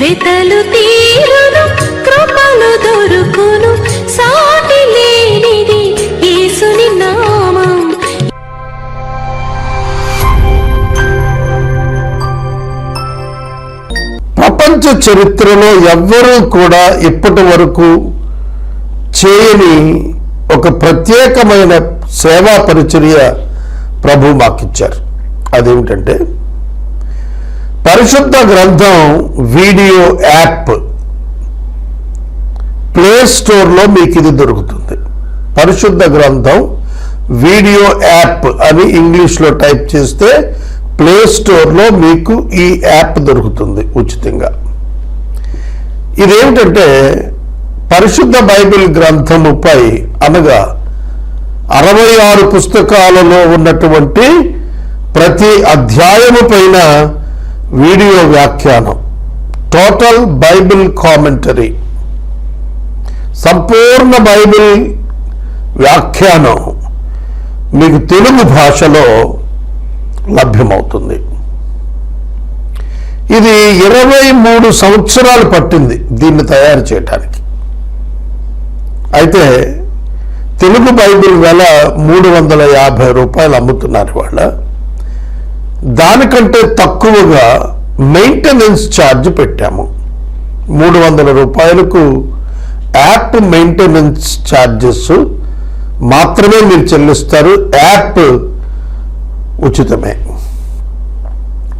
వెతలు తీరును కృపలు దొరుకును సాటి లేనిది యేసుని నామం. ప్రపంచ చరిత్రలో ఎవ్వరూ కూడా ఇప్పటి వరకు చేయని ఒక ప్రత్యేకమైన సేవా పరిచర్య ప్రభు మాకిచ్చారు. అదేమిటంటే పరిశుద్ధ గ్రంథం వీడియో యాప్ ప్లే స్టోర్లో మీకు ఇది దొరుకుతుంది. పరిశుద్ధ గ్రంథం వీడియో యాప్ అని ఇంగ్లీష్లో టైప్ చేస్తే ప్లే స్టోర్లో మీకు ఈ యాప్ దొరుకుతుంది ఉచితంగా. ఇదేమిటంటే పరిశుద్ధ బైబిల్ గ్రంథముపై అనగా అరవై ఆరు పుస్తకాలలో ఉన్నటువంటి ప్రతి అధ్యాయము పైన వీడియో వ్యాఖ్యానం. టోటల్ బైబిల్ కామెంటరీ సంపూర్ణ బైబిల్ వ్యాఖ్యానం మీకు తెలుగు భాషలో లభ్యమవుతుంది. ఇది ఇరవై మూడు సంవత్సరాలు పట్టింది దీన్ని తయారు చేయటానికి. అయితే తెలుగు బైబిల్ వెల మూడు వందల యాభై రూపాయలు అమ్ముతున్నారు వాళ్ళ దానికంటే తక్కువగా మెయింటెనెన్స్ ఛార్జ్ పెట్టాము. మూడు వందల రూపాయలకు యాప్ మెయింటెనెన్స్ ఛార్జెస్ మాత్రమే మీరు చెల్లిస్తారు. యాప్ ఉచితమే.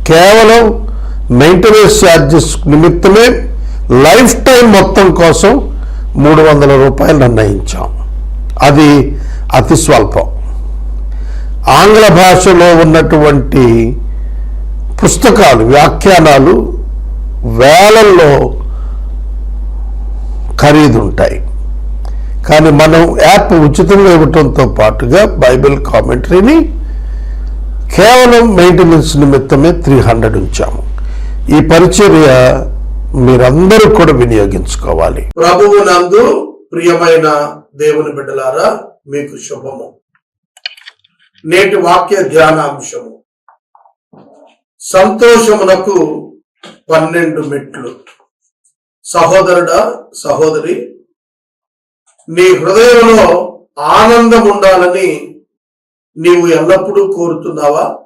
కేవలం మెయింటెనెన్స్ ఛార్జెస్ నిమిత్తమే లైఫ్ టైం మొత్తం కోసం మూడు వందల రూపాయలు నిర్ణయించాం. అది అతి స్వల్పం. ఆంగ్ల భాషలో ఉన్నటువంటి పుస్తకాలు వ్యాఖ్యానాలు వేలల్లో ఖరీదు ఉంటాయి కానీ మనం యాప్ ఉచితంగా ఇవ్వటంతో పాటుగా బైబిల్ కామెంటరీని కేవలం మెయింటెనెన్స్ నిమిత్తమే త్రీ హండ్రెడ్ ఉంచాము. ఈ పరిచర్య మీరందరూ కూడా వినియోగించుకోవాలి. ప్రభువు నందు ప్రియమైన దేవుని బిడ్డలారా మీకు శుభము. నేటి వాక్య ధ్యానాంశము. సంతోషమునకు పన్నెండు మెట్లు. సహోదరుడా సహోదరి నీ హృదయంలో ఆనందం ఉండాలని నీవు ఎల్లప్పుడూ కోరుతున్నావా?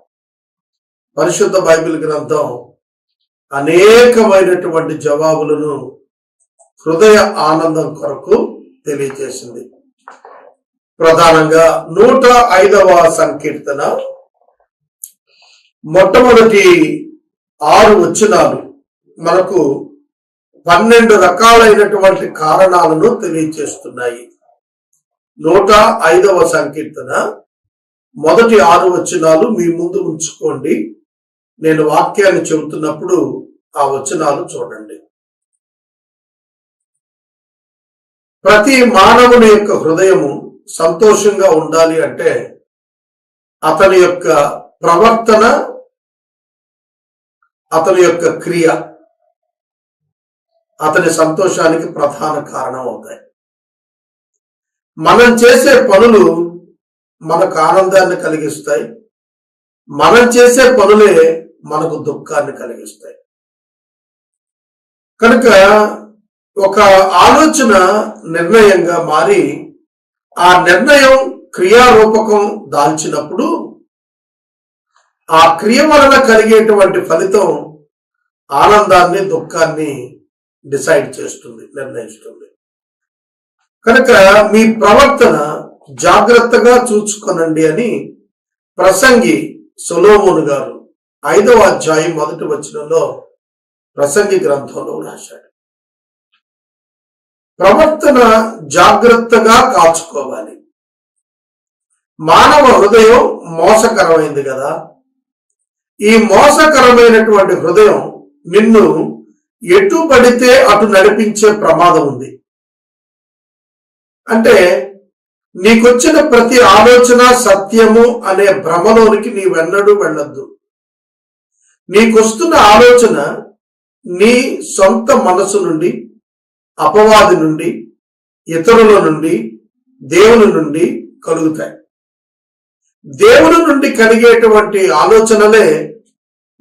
పరిశుద్ధ బైబిల్ గ్రంథం అనేకమైనటువంటి జవాబులను హృదయ ఆనందం కొరకు తెలియజేసింది. ప్రధానంగా నూట ఐదవ సంకీర్తన. మొట్టమొదటి ఆరు వచనాలు మనకు పన్నెండు రకాలైనటువంటి కారణాలను తెలియజేస్తున్నాయి. నూట ఐదవ సంకీర్తన. మొదటి ఆరు వచనాలు మీ ముందు ఉంచుకోండి. నేను వాక్యాన్ని చెబుతున్నప్పుడు ఆ వచనాలు చూడండి. ప్రతి మానవుని యొక్క హృదయము సంతోషంగా ఉండాలి అంటే అతని యొక్క ప్రవర్తన అతని యొక్క క్రియ అతని సంతోషానికి ప్రధాన కారణం అవుతాయి. మనం చేసే పనులు మనకు ఆనందాన్ని కలిగిస్తాయి. మనం చేసే పనులే మనకు దుఃఖాన్ని కలిగిస్తాయి. కనుక ఒక ఆలోచన నిర్ణయంగా మారి ఆ నిర్ణయం క్రియారూపకం దాల్చినప్పుడు ఆ క్రియ వలన కలిగేటువంటి ఫలితం ఆనందాన్ని దుఃఖాన్ని డిసైడ్ చేస్తుంది నిర్ణయిస్తుంది. కనుక మీ ప్రవర్తన జాగ్రత్తగా చూచుకొనండి అని ప్రసంగి సొలోమోను గారు ఐదవ అధ్యాయం మొదటి వచనంలో ప్రసంగి గ్రంథంలో రాశాడు ప్రవర్తన జాగ్రత్తగా కాచుకోవాలి. మానవ హృదయం మోసకరమైంది కదా. ఈ మోసకరమైనటువంటి హృదయం నిన్ను ఎటు పడితే అటు నడిపించే ప్రమాదం ఉంది. అంటే నీకొచ్చిన ప్రతి ఆలోచన సత్యము అనే భ్రమలోనికి నీవెన్నడూ వెళ్ళొద్దు. నీకొస్తున్న ఆలోచన నీ సొంత మనసు నుండి అపవాది నుండి ఇతరుల నుండి దేవుని నుండి కలుగుతాయి. దేవుని నుండి కలిగేటువంటి ఆలోచనలే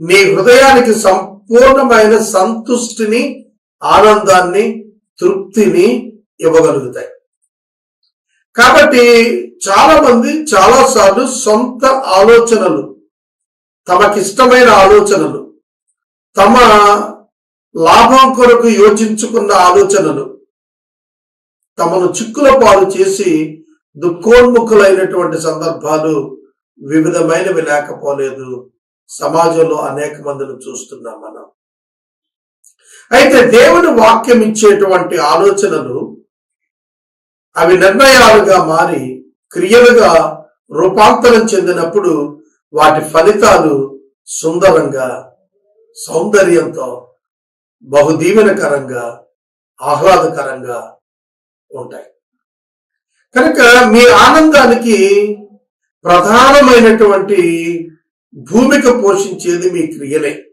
నీ హృదయానికి సంపూర్ణమైన సంతుష్టిని ఆనందాన్ని తృప్తిని ఇవ్వగలుగుతాయి. కాబట్టి చాలా మంది చాలాసార్లు సొంత ఆలోచనలు తమకిష్టమైన ఆలోచనలు తమ లాభం కొరకు యోచించుకున్న ఆలోచనలు తమను చిక్కుల పాలు చేసి దుఃఖోన్ముఖులైనటువంటి సందర్భాలు వివిధమైనవి లేకపోలేదు. సమాజంలో అనేక మందిని చూస్తున్నాం మనం. అయితే దేవుని వాక్యం ఇచ్చేటువంటి ఆలోచనలు అవి నిర్ణయాలుగా మారి క్రియలుగా రూపాంతరం చెందినప్పుడు వాటి ఫలితాలు సుందరంగా సౌందర్యంతో బహుదీవెనకరంగా ఆహ్లాదకరంగా ఉంటాయి. కనుక మీ ఆనందానికి ప్రధానమైనటువంటి భూమిక పోషించేది మీ క్రియలే.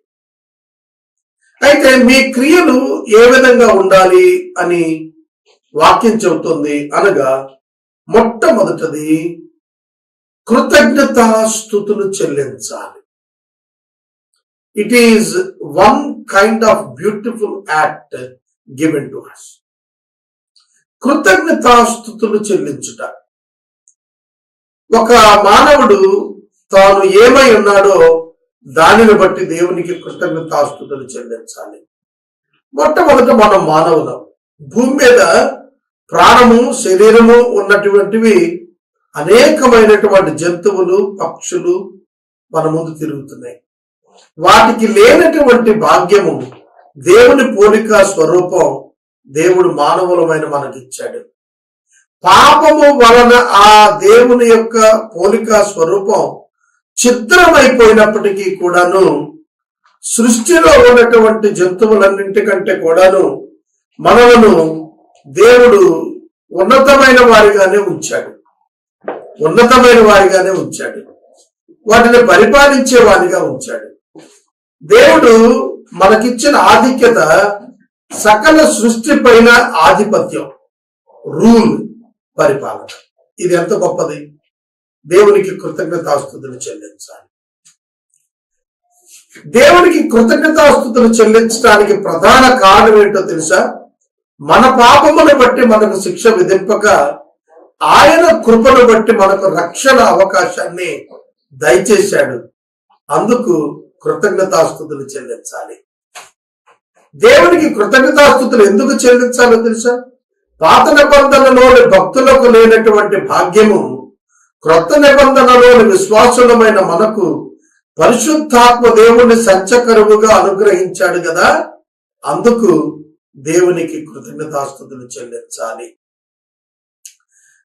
అయితే మీ క్రియలు ఏ విధంగా ఉండాలి అని వాక్యం చెబుతుంది అనగా మొట్టమొదటిది కృతజ్ఞతాస్థుతులు చెల్లించాలి. It is one kind of beautiful act given to us కృతజ్ఞతాస్థుతులు చెల్లించుట. ఒక మానవుడు తాను ఏమై ఉన్నాడో దానిని బట్టి దేవునికి కృతజ్ఞతాస్థుతులు చెల్లించాలి. మొట్టమొదట మనం మానవులం. భూమి మీద ప్రాణము శరీరము ఉన్నటువంటివి అనేకమైనటువంటి జంతువులు పక్షులు మన ముందు తిరుగుతున్నాయి. వాటికి లేనటువంటి భాగ్యము దేవుని పోలిక స్వరూపం దేవుడు మానవులమైన మనకిచ్చాడు. పాపము వలన ఆ దేవుని యొక్క పోలిక స్వరూపం చిత్రమైపోయినప్పటికీ కూడాను సృష్టిలో ఉన్నటువంటి జంతువులన్నింటికంటే కూడాను మనలను దేవుడు ఉన్నతమైన వారిగానే ఉంచాడు. ఉన్నతమైన వారిగానే ఉంచాడు. వాటిని పరిపాలించే వారిగా ఉంచాడు. దేవుడు మనకిచ్చిన ఆధిక్యత సకల సృష్టి పైన ఆధిపత్యం రూల్ పరిపాలన. ఇది ఎంత గొప్పది? దేవునికి కృతజ్ఞతాస్తుతులు చెల్లించాలి. దేవునికి కృతజ్ఞతాస్తుతులు చెల్లించడానికి ప్రధాన కారణం ఏంటో తెలుసా? మన పాపమును బట్టి మనకు శిక్ష విధింపక ఆయన కృపను బట్టి మనకు రక్షణ అవకాశాన్ని దయచేశాడు. అందుకు కృతజ్ఞతాస్థుతులు చెల్లించాలి. దేవునికి కృతజ్ఞతాస్థుతులు ఎందుకు చెల్లించాలో తెలుసా? పాత నిబంధనలోని భక్తులకు లేనటువంటి భాగ్యము క్రొత్త నిబంధనలోని విశ్వాసులమైన మనకు పరిశుద్ధాత్మ దేవుని సంచకరువుగా అనుగ్రహించాడు కదా? అందుకు దేవునికి కృతజ్ఞతాస్థుతులు చెల్లించాలి.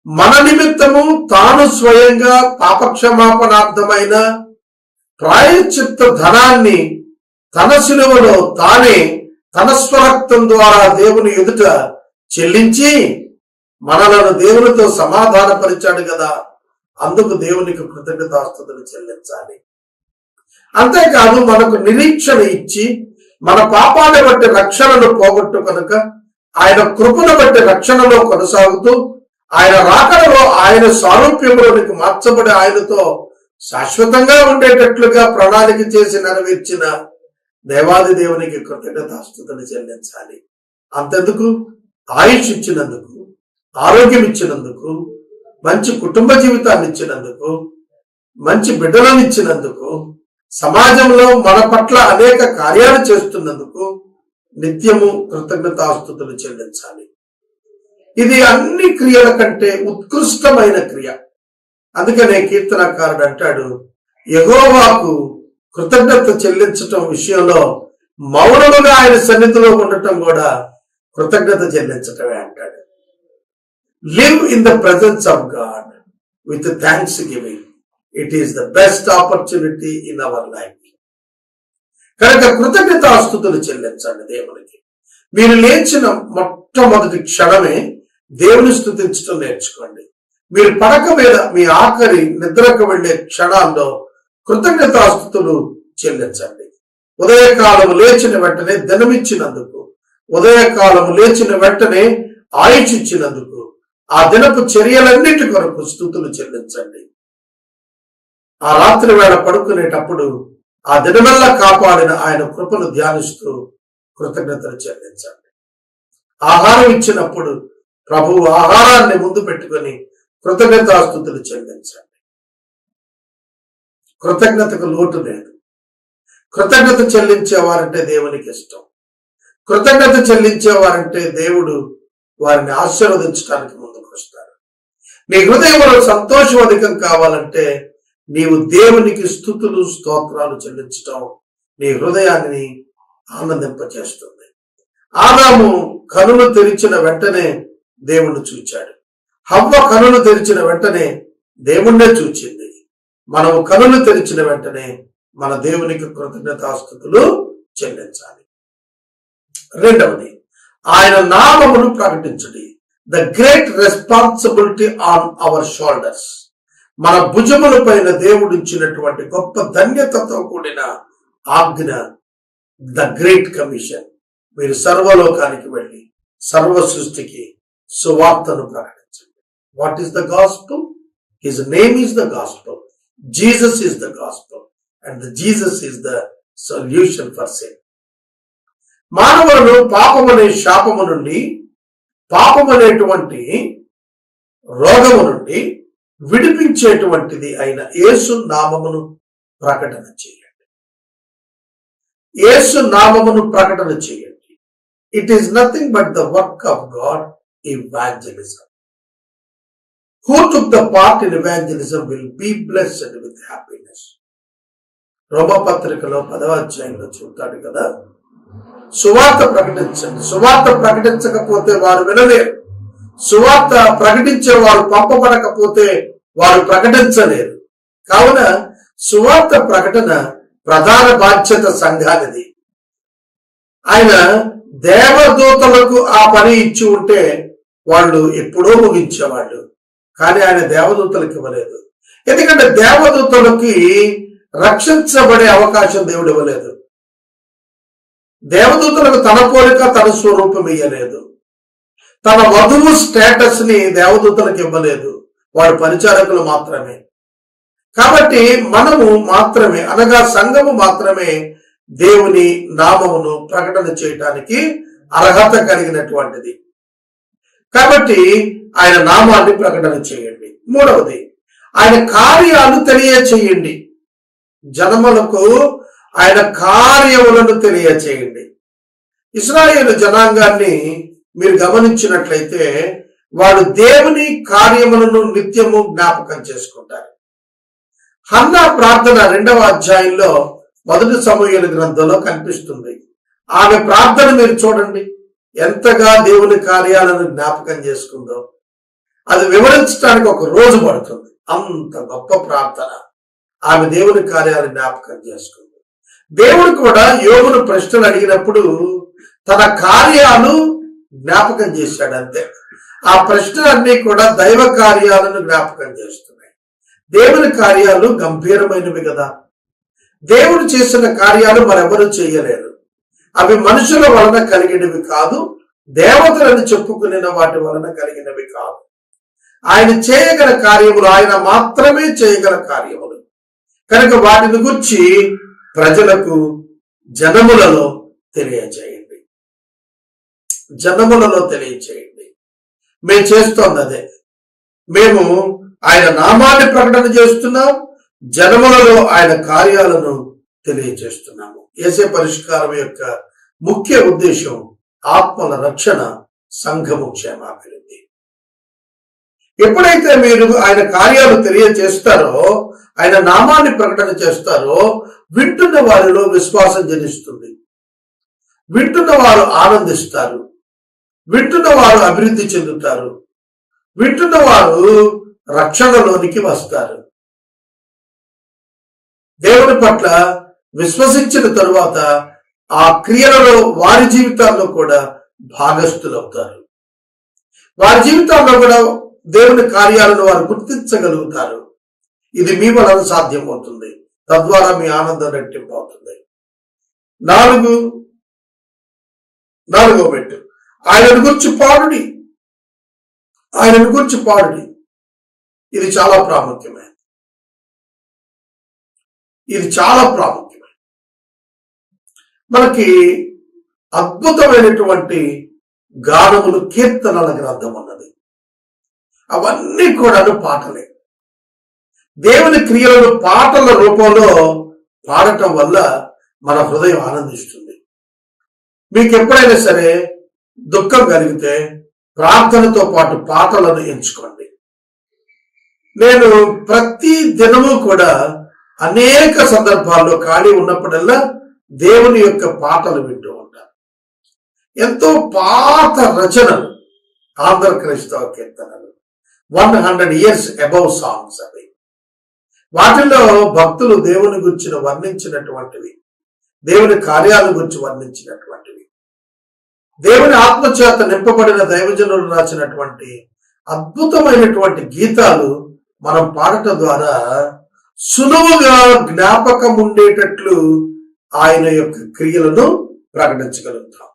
మన నిమిత్తము తాను స్వయంగా పాపక్షమాపణార్థమైన ప్రాయచిత్త ధనాన్ని తన సులువలో తానే తన స్వరక్తం ద్వారా దేవుని ఎదుట చెల్లించి మనలను దేవునితో సమాధానపరిచాడు కదా. అందుకు దేవునికి కృతజ్ఞతాస్తుతులు చెల్లించాలి. అంతేకాదు మనకు నిరీక్షణ ఇచ్చి మన పాపాన్ని బట్టి రక్షణను పోగొట్టు కనుక ఆయన కృపను బట్టి రక్షణలో కొనసాగుతూ ఆయన రాకడలో ఆయన సారూప్యంలోనికి మార్చబడి ఆయనతో శాశ్వతంగా ఉండేటట్లుగా ప్రణాళిక చేసి నెరవేర్చిన దేవాది దేవునికి కృతజ్ఞతాస్తుతులు చెల్లించాలి. అంతెందుకు? ఆయుష్ ఇచ్చినందుకు ఆరోగ్యం ఇచ్చినందుకు మంచి కుటుంబ జీవితాన్ని ఇచ్చినందుకు మంచి బిడ్డలను ఇచ్చినందుకు సమాజంలో మన పట్ల అనేక కార్యాలు చేస్తున్నందుకు నిత్యము కృతజ్ఞతాస్తుతులు చెల్లించాలి. ఇది అన్ని క్రియల కంటే ఉత్కృష్టమైన క్రియ. అందుకనే కీర్తనకారుడు అంటాడు యహోవాకు కృతజ్ఞత చెల్లించటం విషయంలో మౌనముగా ఆయన సన్నిధిలో ఉండటం కూడా కృతజ్ఞత చెల్లించటమే అంటాడు. Live in the presence of God with thanksgiving it is the best opportunity in our life కనుక కృతజ్ఞత ఆస్తుతులు చెల్లించండి దేవునికి. మీరు లేచిన మొట్టమొదటి క్షణమే దేవుని స్థుతించడం నేర్చుకోండి. మీరు పడక మీద మీ ఆఖరి నిద్రకు వెళ్ళే క్షణాల్లో కృతజ్ఞతాస్తుతులు చెల్లించండి. ఉదయకాలం లేచిన వెంటనే దినమిచ్చినందుకు ఉదయకాలం లేచిన వెంటనే ఆయుషిచ్చినందుకు ఆ దినపు చర్యలన్నిటి కొరకు స్థుతులు చెల్లించండి. ఆ రాత్రి వేళ పడుకునేటప్పుడు ఆ దినమెల్లా కాపాడిన ఆయన కృపను ధ్యానిస్తూ కృతజ్ఞతలు చెల్లించండి. ఆహారం ఇచ్చినప్పుడు ప్రభువు ఆహారాన్ని ముందు పెట్టుకొని కృతజ్ఞతాస్థుతులు చెల్లించండి. కృతజ్ఞతకు లోటు లేదు. కృతజ్ఞత చెల్లించేవారంటే దేవునికి ఇష్టం. కృతజ్ఞత చెల్లించేవారంటే దేవుడు వారిని ఆశీర్వదించడానికి ముందుకు వస్తారు. నీ హృదయంలో సంతోషం అధికం కావాలంటే నీవు దేవునికి స్థుతులు స్తోత్రాలు చెల్లించటం నీ హృదయాన్ని ఆనందింపచేస్తుంది ఆదాము కనులు తెరిచిన వెంటనే దేవుణ్ణి చూచాడు. హవ్వ కనులు తెరిచిన వెంటనే దేవుణ్ణే చూచింది. మనము కనులు తెరిచిన వెంటనే మన దేవునికి కృతజ్ఞతాస్థుతులు చెల్లించాలి. రెండవది ఆయన నామమును ప్రకటించడి. The great responsibility on our shoulders మన భుజముల పైన దేవుడిచ్చినటువంటి గొప్ప ధన్యతతో కూడిన ఆజ్ఞ ద గ్రేట్ కమిషన్ మీరు సర్వలోకానికి వెళ్ళి సర్వ సృష్టికి సువార్తను ప్రకటించారు what is the gospel his name is the gospel Jesus is the gospel and the Jesus is the solution for same మానవులను పాపమనే శాపము నుండి పాపమనేటువంటి రోగము నుండి విడిపించేటువంటిది అయిన యేసు నామమును ప్రకటన చేయండి. యేసు నామమును ప్రకటన చేయండి. It is nothing but the work of God evangelism who took the part in evangelism will be blessed with happiness రోమపత్రికలో పదవ అధ్యాయంలో చూస్తాడు కదా. సువార్త ప్రకటించండి. సువార్త ప్రకటించకపోతే వారు వినలేరు. సువార్త ప్రకటించే వారు పంపబడకపోతే వారు ప్రకటించలేరు. కావున సువార్త ప్రకటన ప్రధాన బాధ్యత సంఘానిది. ఆయన దేవదూతలకు ఆ పని ఇచ్చి ఉంటే వాళ్ళు ఎప్పుడో ముగించేవాళ్ళు. కానీ ఆయన దేవదూతలకు ఇవ్వలేదు. ఎందుకంటే దేవదూతలకి రక్షించబడే అవకాశం దేవుడు ఇవ్వలేదు. దేవదూతలకు తన పోలిక తన స్వరూపం ఇయ్యలేదు. తన వధువు స్టేటస్ని దేవదూతలకు ఇవ్వలేదు. వాడు పరిచారకులు మాత్రమే. కాబట్టి మనము మాత్రమే అనగా సంఘము మాత్రమే దేవుని నామమును ప్రకటన చేయటానికి అర్హత కలిగినటువంటిది. కాబట్టి ఆయన నామాన్ని ప్రకటన చేయండి. మూడవది ఆయన కార్యాలు తెలియచేయండి. జనములకు ఆయన కార్యములను తెలియచేయండి. ఇస్రాయేల్ జనాంగాన్ని మీరు గమనించినట్లయితే వాడు దేవుని కార్యములను నిత్యము జ్ఞాపకం చేసుకుంటారు. హన్నా ప్రార్థన రెండవ అధ్యాయంలో మొదటి సమూహల గ్రంథంలో కనిపిస్తుంది. ఆమె ప్రార్థన మీరు చూడండి. ఎంతగా దేవుని కార్యాలను జ్ఞాపకం చేసుకుందో. అది వివరించడానికి ఒక రోజు పడుతుంది. అంత గొప్ప ప్రార్థన. ఆమె దేవుని కార్యాలు జ్ఞాపకం చేసుకుంది. దేవుడు కూడా యోగును ప్రశ్నలు అడిగినప్పుడు తన కార్యాలు జ్ఞాపకం చేశాడు అంతే. ఆ ప్రశ్నలన్నీ కూడా దైవ కార్యాలను జ్ఞాపకం చేస్తున్నాయి. దేవుని కార్యాలు గంభీరమైనవి కదా. దేవుడు చేసిన కార్యాలు మరెవరు చేయలేరు. అవి మనుషుల వలన కలిగినవి కాదు దేవతలను చెప్పుకునే వాటి వలన కలిగినవి కాదు. ఆయన చేయగల కార్యములు ఆయన మాత్రమే చేయగల కార్యములు. కనుక వాటిని గుర్చి ప్రజలకు జనములలో తెలియచేయండి జనములలో తెలియచేయండి మేము చేస్తోంది అదే. మేము ఆయన నామాన్ని ప్రకటన చేస్తున్నాం జనములలో ఆయన కార్యాలను తెలియజేస్తున్నాము. ఏసే పరిష్కారం యొక్క ముఖ్య ఉద్దేశం ఆత్మల రక్షణ సంఘము క్షేమాభివృద్ధి. ఎప్పుడైతే మీరు ఆయన కార్యాలు తెలియజేస్తారో ఆయన నామాన్ని ప్రకటన చేస్తారో వింటున్న వారిలో విశ్వాసం జనిస్తుంది. వింటున్న వారు ఆనందిస్తారు. వింటున్న వారు అభివృద్ధి చెందుతారు. వింటున్న వారు రక్షణలోనికి వస్తారు. దేవుని పట్ల విశ్వసించిన తరువాత ఆ క్రియలలో వారి జీవితాల్లో కూడా భాగస్థులవుతారు. వారి జీవితాల్లో కూడా దేవుని కార్యాలను వారు గుర్తించగలుగుతారు. ఇది మీ వలన సాధ్యమవుతుంది. తద్వారా మీ ఆనందం రెట్టింపు అవుతుంది నాలుగు నాలుగో పెట్టు. ఆయనను గురించి పాడుడి. ఆయనను గురించి పాడుడి. ఇది చాలా ప్రాముఖ్యమైనది. ఇది చాలా ప్రాముఖ్యమైనది. మనకి అద్భుతమైనటువంటి గానములు కీర్తనల గ్రంథం అన్నది అవన్నీ కూడా పాటలే. దేవుని క్రియలను పాటల రూపంలో పాడటం వల్ల మన హృదయం ఆనందిస్తుంది. మీకు ఎప్పుడైనా సరే దుఃఖం కలిగితే ప్రార్థనతో పాటు పాటలను ఎంచుకోండి. నేను ప్రతి దినము కూడా అనేక సందర్భాల్లో ఖాళీ ఉన్నప్పుడల్లా దేవుని యొక్క పాటలు వింటూ ఉంటాను ఎంతో పాత రచనలు ఆంధ్ర క్రైస్తవ కీర్తనలు. One hundred years above songs అవి. వాటిలో భక్తులు దేవుని గురించిన వర్ణించినటువంటివి దేవుని కార్యాల గురించి వర్ణించినటువంటివి. దేవుని ఆత్మచేత నింపబడిన దైవజనులు రాసినటువంటి అద్భుతమైనటువంటి గీతాలు మనం పాడటం ద్వారా సులువుగా జ్ఞాపకం ఉండేటట్లు ఆయన యొక్క క్రియలను ప్రకటించగలుగుతాం.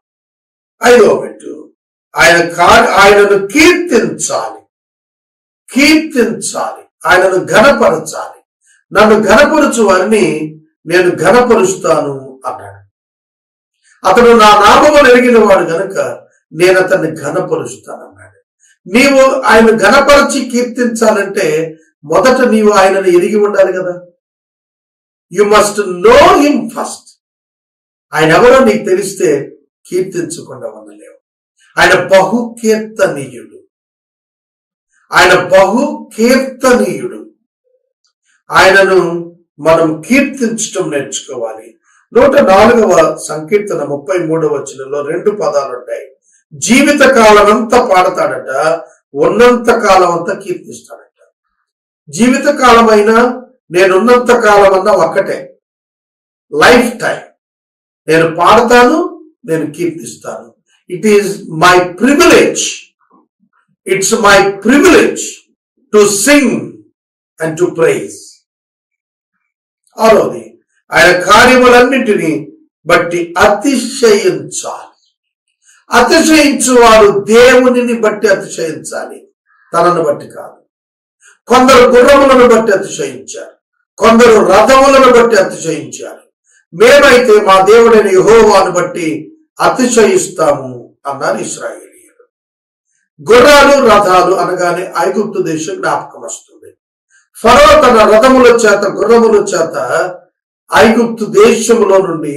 ఐదో మెట్టు ఆయన కా- ఆయనను కీర్తించాలి. కీర్తించాలి. ఆయనను ఘనపరచాలి. నన్ను ఘనపరచు వారిని నేను ఘనపరుస్తాను అన్నాడు. అతడు నా నామమును ఎరిగిన వాడు గనుక నేను అతన్ని ఘనపరుస్తానన్నాడు నీవు ఆయన ఘనపరిచి కీర్తించాలంటే మొదట నీవు ఆయనను ఎరిగి ఉండాలి కదా. You must know him first ఆయన ఎవరో నీకు తెలిస్తే కీర్తించకుండా ఉండలేవు. ఆయన బహుకీర్తనీయుడు. ఆయన బహు కీర్తనీయుడు. ఆయనను మనం కీర్తించటం నేర్చుకోవాలి. నూట నాలుగవ సంకీర్తన ముప్పై మూడవ వచనంలో రెండు పదాలు ఉంటాయి జీవిత కాలం అంతా పాడతాడట ఉన్నంత కాలం అంతా కీర్తిస్తాడట. జీవిత కాలమైనా నేనున్నంత కాలం అన్నా ఒక్కటే. Lifetime. నేను పాడతాను నేను కీర్తిస్తాను. It is my privilege. It's my privilege to sing and to praise ఆరోది ఆయన కార్యములన్నింటినీ బట్టి అతిశయించాలి. అతిశయించువాడు దేవునిని బట్టి అతిశయించాలి. తనను బట్టి కాదు. కొందరు గుర్రములను బట్టి అతిశయించారు కొందరు రథములను బట్టి అతిశయించారు మేమైతే మా దేవుడైన యహోవాను బట్టి అతిశయిస్తాము అన్నారు ఇస్రాయేలీయులు గుర్రాలు రథాలు అనగానే ఐగుప్తు దేశం జ్ఞాపకం వస్తుంది. ఫరో తన రథముల చేత గుర్రముల చేత ఐగుప్తు దేశములో నుండి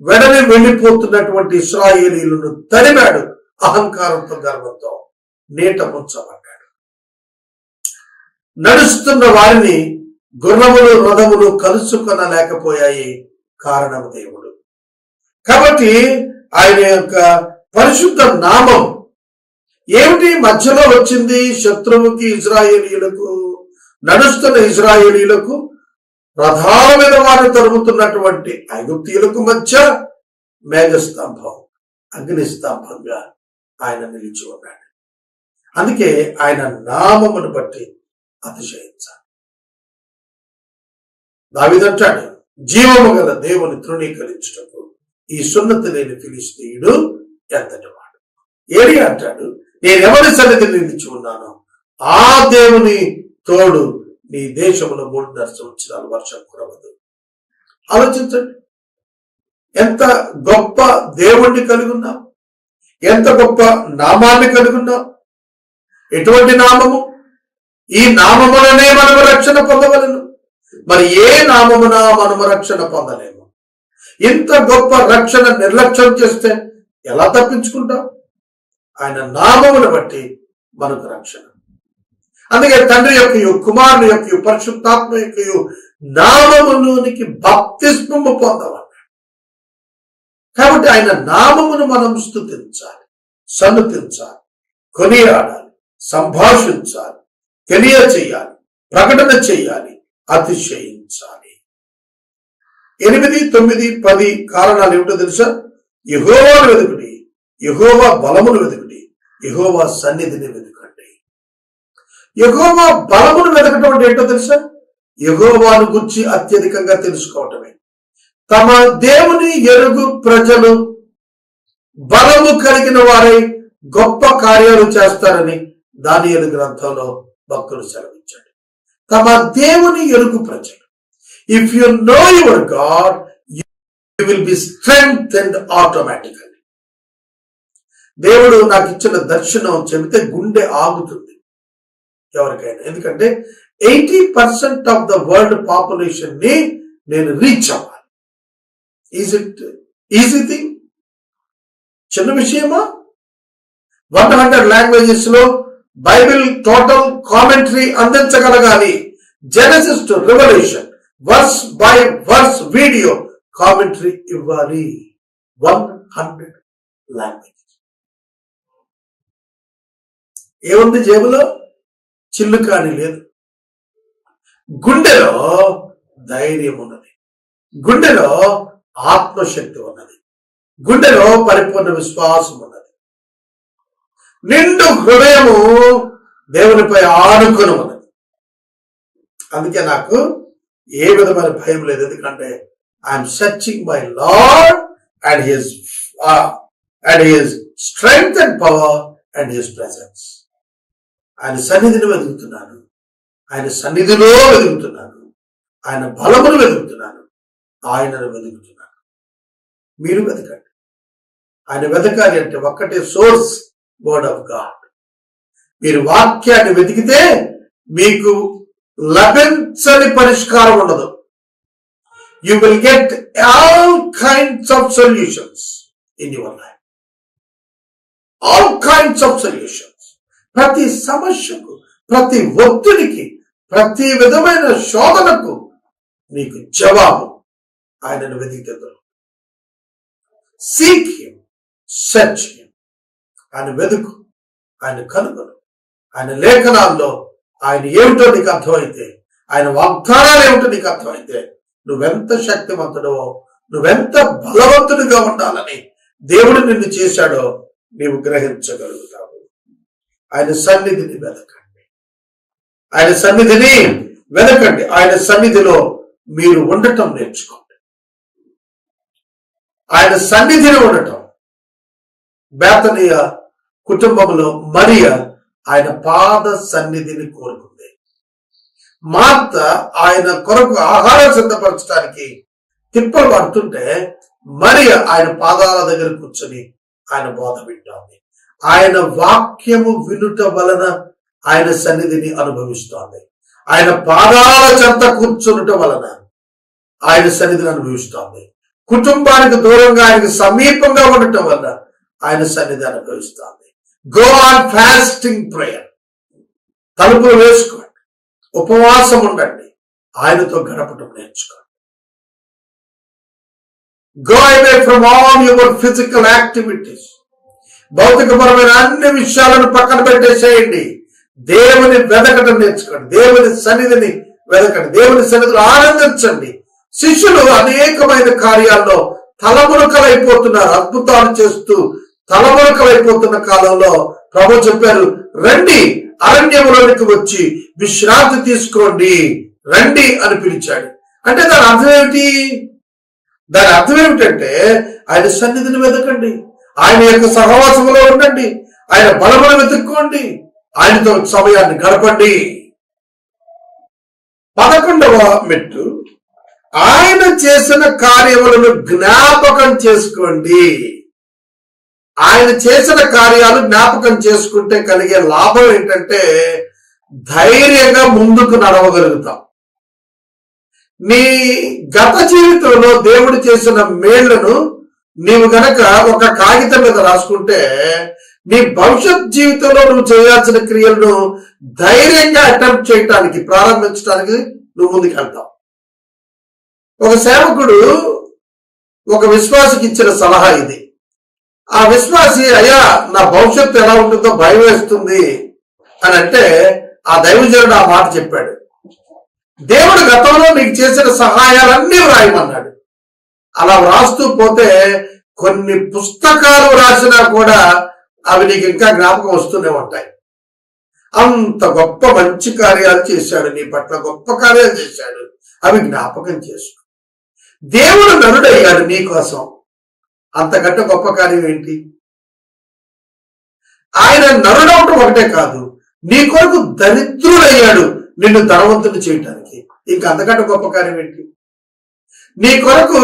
వెడలి వెళ్ళిపోతున్నటువంటి ఇస్రాయేలీలను తరిమాడు. అహంకారంతో గర్వంతో నీట ముంచబడ్డాడు. నడుస్తున్న వారిని గుర్రములు రథములు కలుసుకొనలేకపోయాయి కారణం దేవుడు. కాబట్టి ఆయన యొక్క పరిశుద్ధ నామం ఏమిటి మధ్యలో వచ్చింది శత్రువుకి ఇజ్రాయేలీలకు నడుస్తున్న ఇజ్రాయేలీలకు? ప్రధానమైన వారు వారిని తరుముతున్నటువంటి ఐగుప్తీయులకు మధ్య మేఘస్తంభం అగ్నిస్తంభంగా ఆయన నిలిచి ఉన్నాడు. అందుకే ఆయన నామమును బట్టి అతిశయించాలి. దావిదంటాడు జీవము గల దేవుని తృణీకరించుటకు ఈ సున్నతి లేని ఫిలిస్తీయుడు ఎంతటి వాడు? ఏరి అంటాడు నేనెవరి సన్నిధి నిలిచి ఉన్నాను ఆ దేవుని తోడు నీ దేశంలో మూడున్నర సంవత్సరాలు వర్షం కురవదు. ఆలోచించండి. ఎంత గొప్ప దేవుణ్ణి కలిగి ఉన్నాం ఎంత గొప్ప నామాన్ని కలిగి ఉన్నాం ఎటువంటి నామము? ఈ నామములనే మనము రక్షణ పొందవలను. మరి ఏ నామమున మనము రక్షణ పొందలేము? ఇంత గొప్ప రక్షణ నిర్లక్ష్యం చేస్తే ఎలా తప్పించుకుంటాం? ఆయన నామమును బట్టి మనకు రక్షణ. అందుకే తండ్రి యొక్క కుమారుని యొక్క పరిశుద్ధాత్మ యొక్క నామములోనికి బప్తిస్మము పొందమన్నాడు కాబట్టి ఆయన నామమును మనం స్థుతించాలి సన్నతించాలి కొనియాడాలి సంభాషించాలి తెలియచేయాలి ప్రకటన చేయాలి అతిశయించాలి. ఎనిమిది తొమ్మిది పది కారణాలు ఏమిటో తెలుసా? యహోవాను వెతుకుడి యహోవా బలమును వెతుకుడి. యహోవా సన్నిధిని వెతకండి. యహోవా బలమును వెతకటం అంటే ఏంటో తెలుసా? యహోవాను గురించి అత్యధికంగా తెలుసుకోవటమే. తమ దేవుని ఎరుగు ప్రజలు బలము కలిగిన వారై గొప్ప కార్యాలు చేస్తారని దాని గ్రంథంలో భక్తులు సెలవించాడు తమ దేవుని ఎరుగు ప్రజలు. If you know your God you will be strength and automatically దేవుడు నాకు ఇచ్చిన దర్శనం చెబితే గుండె ఆగుతుంది. ఎవరికైనా. ఎందుకంటే eighty percent of the world పాపులేషన్ని నేను రీచ్ అవ్వాలి. ఈజ్ ఇట్ ఈజీ థింగ్ చిన్న విషయమా? వన్ హండ్రెడ్ లాంగ్వేజెస్లో Bible total commentary అందించగలగాలి. Genesis to revolution verse by verse video commentary ఇవ్వాలి. వన్ హండ్రెడ్ లాంగ్వేజ్ ఏముంది జేబులో? చిల్లు కాని లేదు. గుండెలో ధైర్యం ఉన్నది. గుండెలో ఆత్మశక్తి ఉన్నది. గుండెలో పరిపూర్ణ విశ్వాసం ఉన్నది. నిండు హృదయము దేవునిపై ఆనుకొని ఉన్నది. అందుకే నాకు ఏ విధమైన భయం లేదు. ఎందుకంటే I'm searching my lord and his and his strength and power and his presence ఆయన సన్నిధిని వెతుకుతున్నాను ఆయన సన్నిధిలో వెతుకుతున్నాను ఆయన బలమును వెతుకుతున్నాను ఆయనను వెతుకుతున్నాను మీరు వెతకండి. ఆయన వెతకాలి అంటే ఒక్కటే సోర్స్ వర్డ్ ఆఫ్ గాడ్. మీరు వాక్యాన్ని వెతికితే మీకు లభించని పరిష్కారం ఉండదు. You will get all kinds of solutions in your life all kinds of solution ప్రతి సమస్యకు ప్రతి ఒత్తిడికి ప్రతి విధమైన శోధనకు నీకు జవాబు. ఆయనను వెతికితే సీక్యం సత్యం ఆయన వెతుకు ఆయన కనుగొను. ఆయన లేఖనాల్లో ఆయన ఏమిటో నీకు అర్థమైతే ఆయన వాగ్దానాలు ఏమిటో నీకు అర్థమైతే నువ్వెంత శక్తివంతుడవో నువ్వెంత బలవంతుడిగా ఉండాలని దేవుడు నిన్ను చేశాడో నీవు గ్రహించగలుగుతావు. ఆయన సన్నిధిని వెతకండి ఆయన సన్నిధిని వెతకండి ఆయన సన్నిధిలో మీరు ఉండటం నేర్చుకోండి. ఆయన సన్నిధిని ఉండటం. బేతనీయ కుటుంబంలో మరియ ఆయన పాద సన్నిధిని కోరుకుంది. మార్త ఆయన కొరకు ఆహారం సిద్ధపరచడానికి తిప్పలు పడుతుంటే మరియ ఆయన పాదాల దగ్గర కూర్చొని ఆయన బోధ వింటోంది. ఆయన వాక్యము వినుట వలన ఆయన సన్నిధిని అనుభవిస్తోంది. ఆయన పాదాల చెంత కూర్చునుట వలన ఆయన సన్నిధిని అనుభవిస్తోంది. కుటుంబానికి దూరంగా ఆయనకు సమీపంగా ఉండటం వలన ఆయన సన్నిధి అనుభవిస్తోంది. గో ఆన్ ఫాస్టింగ్ ప్రేయర్ తలుపులు వేసుకోండి. ఉపవాసం ఉండండి. ఆయనతో గడపటం నేర్చుకోండి. Go away from all your physical activities భౌతికపరమైన అన్ని విషయాలను పక్కన పెట్టేసేయండి దేవుని వెదకటం నేర్చుకోండి. దేవుని సన్నిధిని వెదకండి. దేవుని సన్నిధిలో ఆనందించండి. శిష్యులు అనేకమైన కార్యాల్లో తలమునకలైపోతున్నారు. అద్భుతాలు చేస్తూ తలమునకలైపోతున్న కాలంలో ప్రభు చెప్పారు రండి అరణ్యములోనికి వచ్చి విశ్రాంతి తీసుకోండి. రండి అని పిలిచాడు. అంటే దాని అర్థం ఏమిటి? దాని అర్థం ఏమిటంటే ఆయన సన్నిధిని వెతకండి ఆయన యొక్క సహవాసములో ఉండండి. ఆయన బలమును వెతుక్కోండి. ఆయనతో సమయాన్ని గడపండి. పదకొండవ మెట్టు. ఆయన చేసిన కార్యములను జ్ఞాపకం చేసుకోండి. ఆయన చేసిన కార్యాలు జ్ఞాపకం చేసుకుంటే కలిగే లాభం ఏంటంటే ధైర్యంగా ముందుకు నడవగలుగుతాం. నీ గత జీవితంలో దేవుడు చేసిన మేళ్ళను నీవు గనక ఒక కాగితం మీద రాసుకుంటే నీ భవిష్యత్ జీవితంలో నువ్వు చేయాల్సిన క్రియలను ధైర్యంగా అటెంప్ట్ చేయటానికి ప్రారంభించడానికి నువ్వు ముందుకు వెళ్తావు. ఒక సేవకుడు ఒక విశ్వాసకి ఇచ్చిన సలహా ఇది. ఆ విశ్వాసి అయ్యా నా భవిష్యత్తు ఎలా ఉంటుందో భయం వేస్తుంది అని అంటే ఆ దైవజనుడు ఆ మాట చెప్పాడు. దేవుడు గతంలో నీకు చేసిన సహాయాలన్నీ వ్రాయమన్నాడు. అలా వ్రాస్తూ పోతే కొన్ని పుస్తకాలు రాసినా కూడా అవి నీకు ఇంకా జ్ఞాపకం వస్తూనే ఉంటాయి. అంత గొప్ప మంచి కార్యాలు చేశాడు నీ పట్ల గొప్ప కార్యాలు చేశాడు. అవి జ్ఞాపకం చేసుకో. దేవుడు నరుడయ్యాడు నీ కోసం. అంతకంటే గొప్ప కార్యం ఏంటి? ఆయన నరుడవటం ఒకటే కాదు నీ కొరకు దరిద్రుడయ్యాడు నిన్ను ధనవంతుడు చేయటానికి. ఇంకా అంతకంటే గొప్ప కార్యం ఏంటి? నీ కొరకు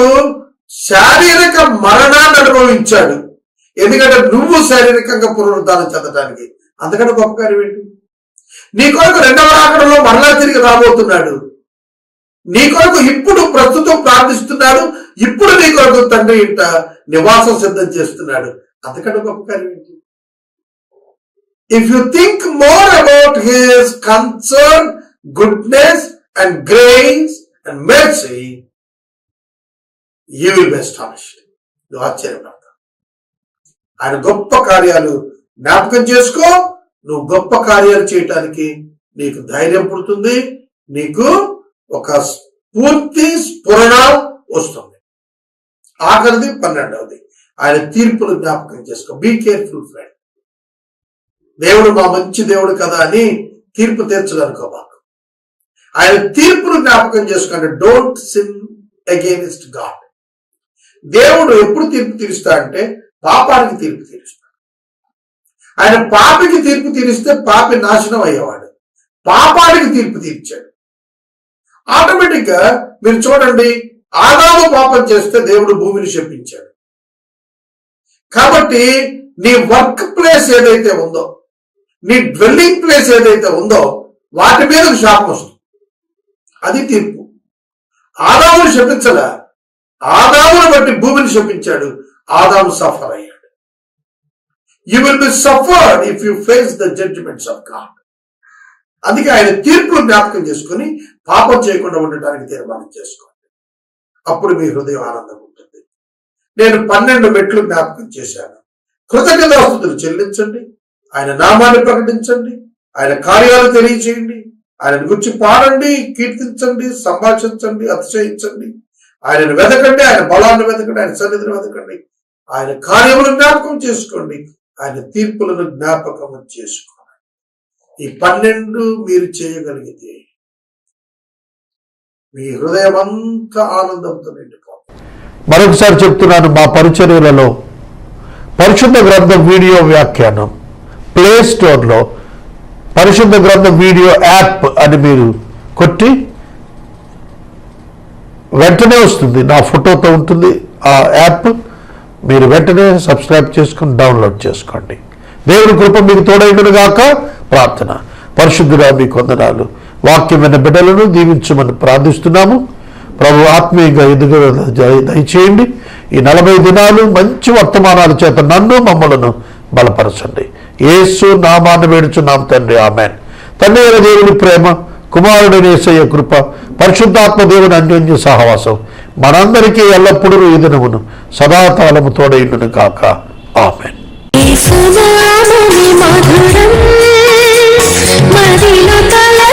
శారీరక మరణాన్ని అనుభవించాడు. ఎందుకంటే నువ్వు శారీరకంగా పునరుద్ధానం చెందడానికి అంతకంటే గొప్ప కార్యం ఏంటి? నీ కొరకు రెండవ రాకడంలో మరలా తిరిగి రాబోతున్నాడు. నీ కొరకు ఇప్పుడు ప్రస్తుతం ప్రార్థిస్తున్నాడు. ఇప్పుడు నీ కొరకు తండ్రి ఇంట నివాసం సిద్ధం చేస్తున్నాడు. అంతకంటే గొప్ప కార్యం ఏంటి? If you think more about his concern goodness and grace and mercy you will be astonished నువ్వు ఆశ్చర్యపడతావు ఆయన గొప్ప కార్యాలు జ్ఞాపకం చేసుకో. నువ్వు గొప్ప కార్యాలు చేయటానికి నీకు ధైర్యం పుడుతుంది. నీకు ఒక స్ఫూర్తి స్ఫురణ వస్తుంది. ఆఖరిది పన్నెండవది. ఆయన తీర్పులు జ్ఞాపకం చేసుకో. బీ కేర్ఫుల్ ఫ్రెండ్ దేవుడు మా మంచి దేవుడు కదా అని తీర్పు తీర్చదనుకోబాకు ఆయన తీర్పును జ్ఞాపకం చేసుకోండి. డోంట్ సిన్ అగేనిస్ట్ గాడ్ దేవుడు ఎప్పుడు తీర్పు తీరుస్తా అంటే పాపానికి తీర్పు తీరుస్తాడు ఆయన పాపికి తీర్పు తీరిస్తే పాపి నాశనం అయ్యేవాడు. పాపానికి తీర్పు తీర్చాడు. ఆటోమేటిక్గా మీరు చూడండి ఆదాము పాపం చేస్తే దేవుడు భూమిని శపించాడు. కాబట్టి నీ వర్క్ ప్లేస్ ఏదైతే ఉందో నీ డ్వెల్లింగ్ ప్లేస్ ఏదైతే ఉందో వాటి మీద శాపం వస్తుంది. అది తీర్పు. ఆదామును శపించలే. ఆదామును బట్టి భూమిని శపించాడు ఆదాము సఫర్ అయ్యాడు. You will be suffered if you face the judgements of God అందుకే ఆయన తీర్పును జ్ఞాపకం చేసుకుని పాపం చేయకుండా ఉండటానికి తీర్మానం చేసుకోండి. అప్పుడు మీ హృదయం ఆనందం ఉంటుంది. నేను పన్నెండు మెట్లు జ్ఞాపకం చేశాను. కృతజ్ఞతాస్తుతులు చెల్లించండి. ఆయన నామాన్ని ప్రకటించండి. ఆయన కార్యాలు తెలియచేయండి. ఆయన గురించి పాడండి కీర్తించండి సంభాషించండి అతిశయించండి. ఆయనను వెతకండి ఆయన బలాన్ని వెతకండి ఆయన సన్నిధిని వెతకండి. ఆయన కార్యములను జ్ఞాపకం చేసుకోండి. ఆయన తీర్పులను జ్ఞాపకం చేసుకోండి. ఈ పన్నెండు మీరు చేయగలిగితే మీ హృదయం అంతా ఆనందంతో నిండిపోతుంది. మరొకసారి చెప్తున్నాను మా పరిచర్యలలో పరిశుద్ధ గ్రంథం వీడియో వ్యాఖ్యానం. ప్లే స్టోర్లో పరిశుద్ధ గ్రంథం వీడియో యాప్ అని మీరు కొట్టి వెంటనే వస్తుంది. నా ఫోటోతో ఉంటుంది. ఆ యాప్ మీరు వెంటనే సబ్స్క్రైబ్ చేసుకుని డౌన్లోడ్ చేసుకోండి. దేవుని కృప మీకు తోడైనను గాక. ప్రార్థన. పరిశుద్ధుడా మీ కొందనాలు వాక్యమైన బిడ్డలను దీవించమని ప్రార్థిస్తున్నాము. ప్రభు ఆత్మీయంగా ఎదుగు దయచేయండి. ఈ నలభై దినాలు మంచి వర్తమానాల చేత నన్ను మమ్మలను బలపరచండి. ఏసు నామాన్ని వేడుచున్నాం తండ్రి. ఆమెన్. తండ్రి దేవుని ప్రేమ కుమారుడు యేసయ్య కృప పరిశుద్ధాత్మ దేవుని అన్యోన్య సహవాసం మనందరికీ ఎల్లప్పుడూ ఈ దినమును సదాకాలము తోడైండును కాక ఆమెన్. మధురం